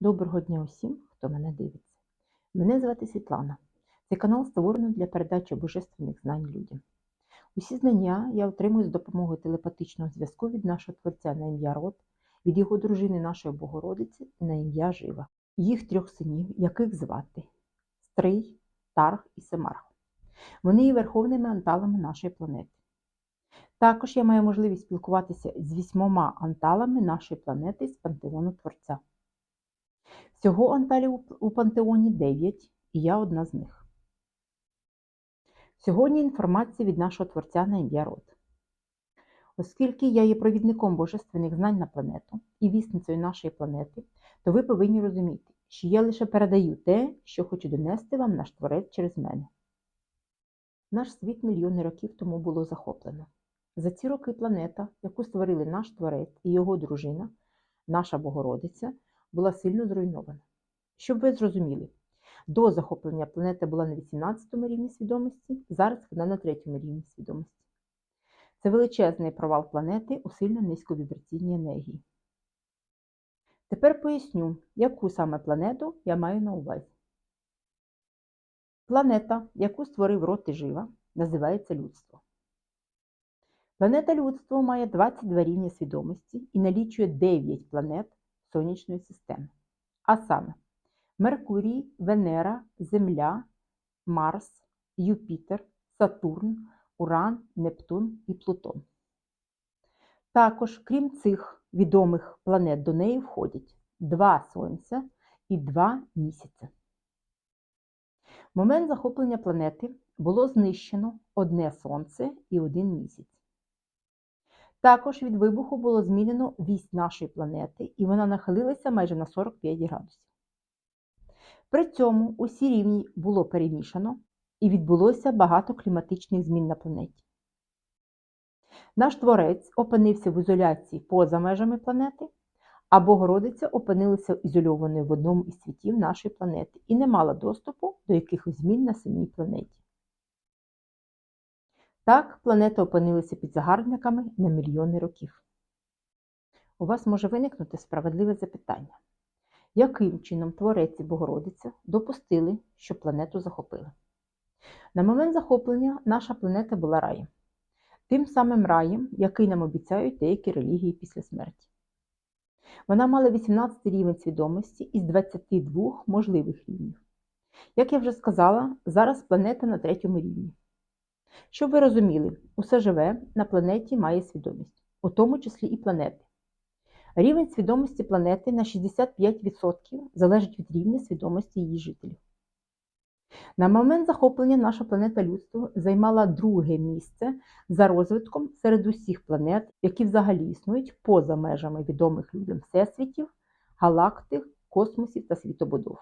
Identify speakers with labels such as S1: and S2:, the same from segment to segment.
S1: Доброго дня усім, хто мене дивиться. Мене звати Світлана. Цей канал створено для передачі божественних знань людям. Усі знання я отримую з допомогою телепатичного зв'язку від нашого творця на ім'я Род, від його дружини нашої Богородиці на ім'я Жива, їх трьох синів, яких звати Стрий, Тарг і Семарх. Вони є верховними анталами нашої планети. Також я маю можливість спілкуватися з вісьмома анталами нашої планети з пантеону Творця. Всього анталів у пантеоні 9, і я одна з них. Сьогодні інформація від нашого творця на ім'я Род. Оскільки я є провідником божественних знань на планету і вісницею нашої планети, то ви повинні розуміти, що я лише передаю те, що хочу донести вам наш творець через мене. Наш світ мільйони років тому було захоплено. За ці роки планета, яку створили наш творець і його дружина, наша Богородиця, була сильно зруйнована. Щоб ви зрозуміли, до захоплення планета була на 18 рівні свідомості, зараз вона на 3 рівні свідомості. Це величезний провал планети у сильно низьковібраційній енергії. Тепер поясню, яку саме планету я маю на увазі. Планета, яку створив род і жива, називається людство. Планета людство має 22 рівні свідомості і налічує 9 планет Сонячної системи. А саме Меркурій, Венера, Земля, Марс, Юпітер, Сатурн, Уран, Нептун і Плутон. Також, крім цих відомих планет, до неї входять два Сонця і два місяця. В момент захоплення планети було знищено одне Сонце і один місяць. Також від вибуху було змінено вісь нашої планети, і вона нахилилася майже на 45 градусів. При цьому усі рівні було перемішано і відбулося багато кліматичних змін на планеті. Наш творець опинився в ізоляції поза межами планети, а Богородиця опинилася ізольованою в одному із світів нашої планети і не мала доступу до якихось змін на самій планеті. Так, планета опинилася під загарбниками на мільйони років. У вас може виникнути справедливе запитання, яким чином Творець і Богородиця допустили, що планету захопили? На момент захоплення наша планета була раєм, тим самим раєм, який нам обіцяють деякі релігії після смерті. Вона мала 18 рівень свідомості із 22 можливих рівнів. Як я вже сказала, зараз планета на третьому рівні. Щоб ви розуміли, усе живе на планеті має свідомість, у тому числі і планети. Рівень свідомості планети на 65% залежить від рівня свідомості її жителів. На момент захоплення наша планета людство займала друге місце за розвитком серед усіх планет, які взагалі існують поза межами відомих людям всесвітів, галактик, космосів та світобудов.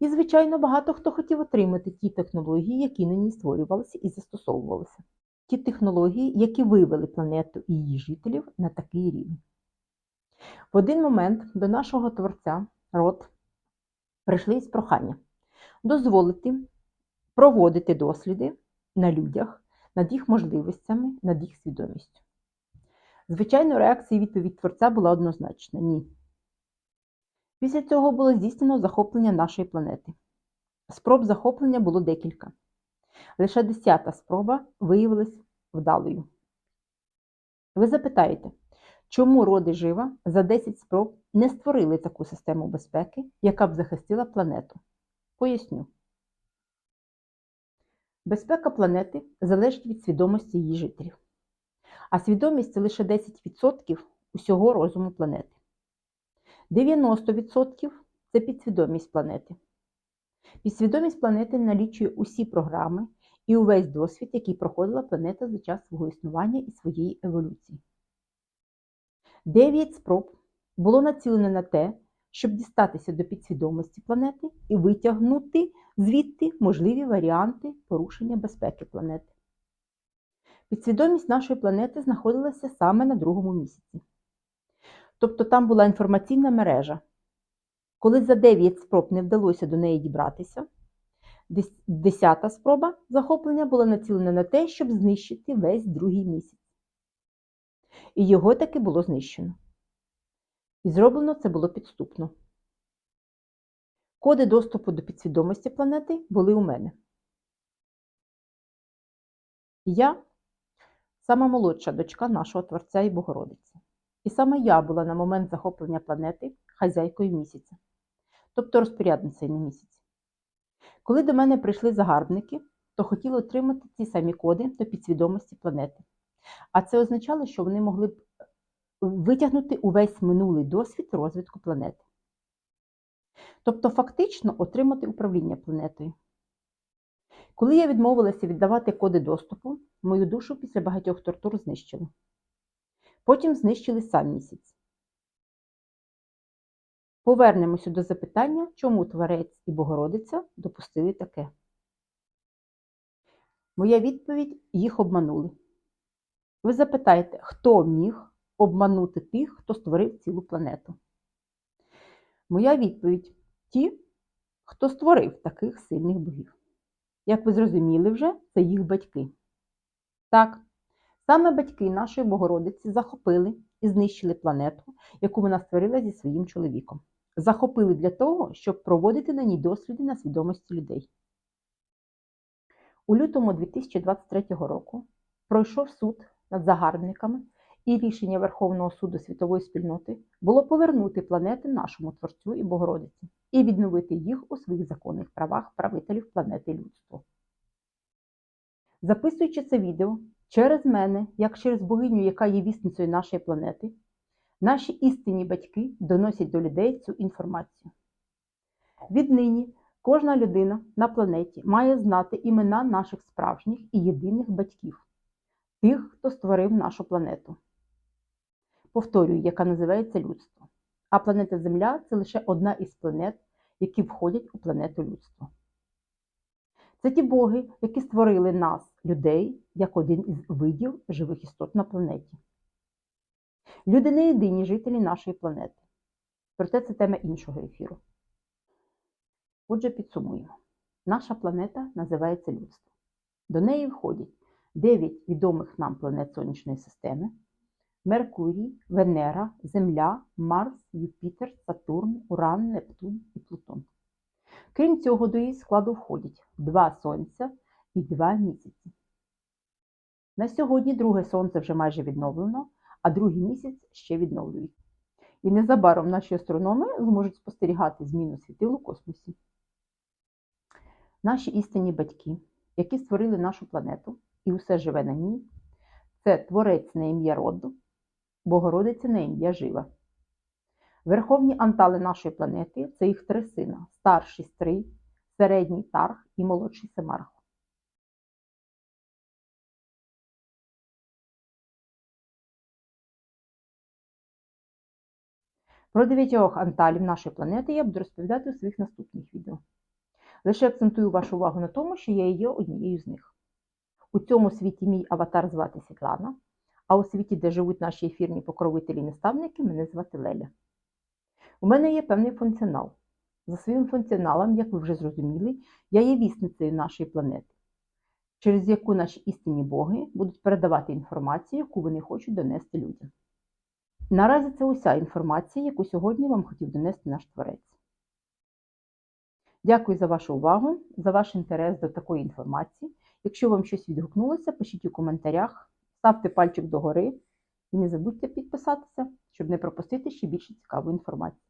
S1: І, звичайно, багато хто хотів отримати ті технології, які на ній створювалися і застосовувалися. Ті технології, які вивели планету і її жителів на такий рівень. В один момент до нашого творця род прийшли із прохання дозволити проводити досліди на людях над їх можливостями, над їх свідомістю. Звичайно, реакція і відповідь творця була однозначна ні. Після цього було здійснено захоплення нашої планети. Спроб захоплення було декілька. Лише десята спроба виявилась вдалою. Ви запитаєте, чому роди жива за 10 спроб не створили таку систему безпеки, яка б захистила планету? Поясню. Безпека планети залежить від свідомості її жителів. А свідомість це лише 10% усього розуму планети. 90% це підсвідомість планети. Підсвідомість планети налічує усі програми і увесь досвід, який проходила планета за час свого існування і своєї еволюції. Дев'ять спроб було націлено на те, щоб дістатися до підсвідомості планети і витягнути звідти можливі варіанти порушення безпеки планети. Підсвідомість нашої планети знаходилася саме на другому місяці. Тобто там була інформаційна мережа. Коли за 9 спроб не вдалося до неї дібратися, десята спроба захоплення була націлена на те, щоб знищити весь другий місяць. І його таки було знищено. І зроблено це було підступно. Коди доступу до підсвідомості планети були у мене. Я сама молодша дочка нашого Творця і Богородиці. І саме я була на момент захоплення планети хазяйкою місяця, тобто розпорядницею на місяці. Коли до мене прийшли загарбники, то хотіли отримати ці самі коди до підсвідомості планети. А це означало, що вони могли б витягнути увесь минулий досвід розвитку планети. Тобто, фактично отримати управління планетою. Коли я відмовилася віддавати коди доступу, мою душу після багатьох тортур знищили. Потім знищили сам місяць. Повернемося до запитання, чому Творець і Богородиця допустили таке. Моя відповідь їх обманули. Ви запитаєте, хто міг обманути тих, хто створив цілу планету? Моя відповідь ті, хто створив таких сильних богів. Як ви зрозуміли вже, це їх батьки. Так, саме батьки нашої Богородиці захопили і знищили планету, яку вона створила зі своїм чоловіком. Захопили для того, щоб проводити на ній досліди на свідомості людей. У лютому 2023 року пройшов суд над загарбниками, і рішення Верховного суду світової спільноти було повернути планети нашому Творцю і Богородиці і відновити їх у своїх законних правах правителів планети людство. Записуючи це відео через мене, як через богиню, яка є вісницею нашої планети, наші істинні батьки доносять до людей цю інформацію. Віднині кожна людина на планеті має знати імена наших справжніх і єдиних батьків, тих, хто створив нашу планету. Повторюю, яка називається людство. А планета Земля це лише одна із планет, які входять у планету людства. Це ті боги, які створили нас, людей, як один із видів живих істот на планеті. Люди не єдині жителі нашої планети. Проте це тема іншого ефіру. Отже, підсумуємо. Наша планета називається людство. До неї входять 9 відомих нам планет Сонячної системи. Меркурій, Венера, Земля, Марс, Юпітер, Сатурн, Уран, Нептун і Плутон. Крім цього, до її складу входять два сонця і два місяці. На сьогодні друге сонце вже майже відновлено, а другий місяць ще відновлюють. І незабаром наші астрономи зможуть спостерігати зміну світил у космосі. Наші істинні батьки, які створили нашу планету і усе живе на ній, це творець на ім'я роду, Богородиця на ім'я Жива. Верховні антали нашої планети це їх три сина: старший стрий, середній тарх і молодший семарх. Про дев'ятьох анталів нашої планети я буду розповідати у своїх наступних відео. Лише акцентую вашу увагу на тому, що я є однією з них. У цьому світі мій аватар звати Світлана, а у світі, де живуть наші ефірні покровителі і наставники, мене звати Леля. У мене є певний функціонал. За своїм функціоналом, як ви вже зрозуміли, я є вісницею нашої планети, через яку наші істинні боги будуть передавати інформацію, яку вони хочуть донести людям. Наразі це уся інформація, яку сьогодні вам хотів донести наш творець. Дякую за вашу увагу, за ваш інтерес до такої інформації. Якщо вам щось відгукнулося, пишіть у коментарях, ставте пальчик догори і не забудьте підписатися, щоб не пропустити ще більше цікавої інформації.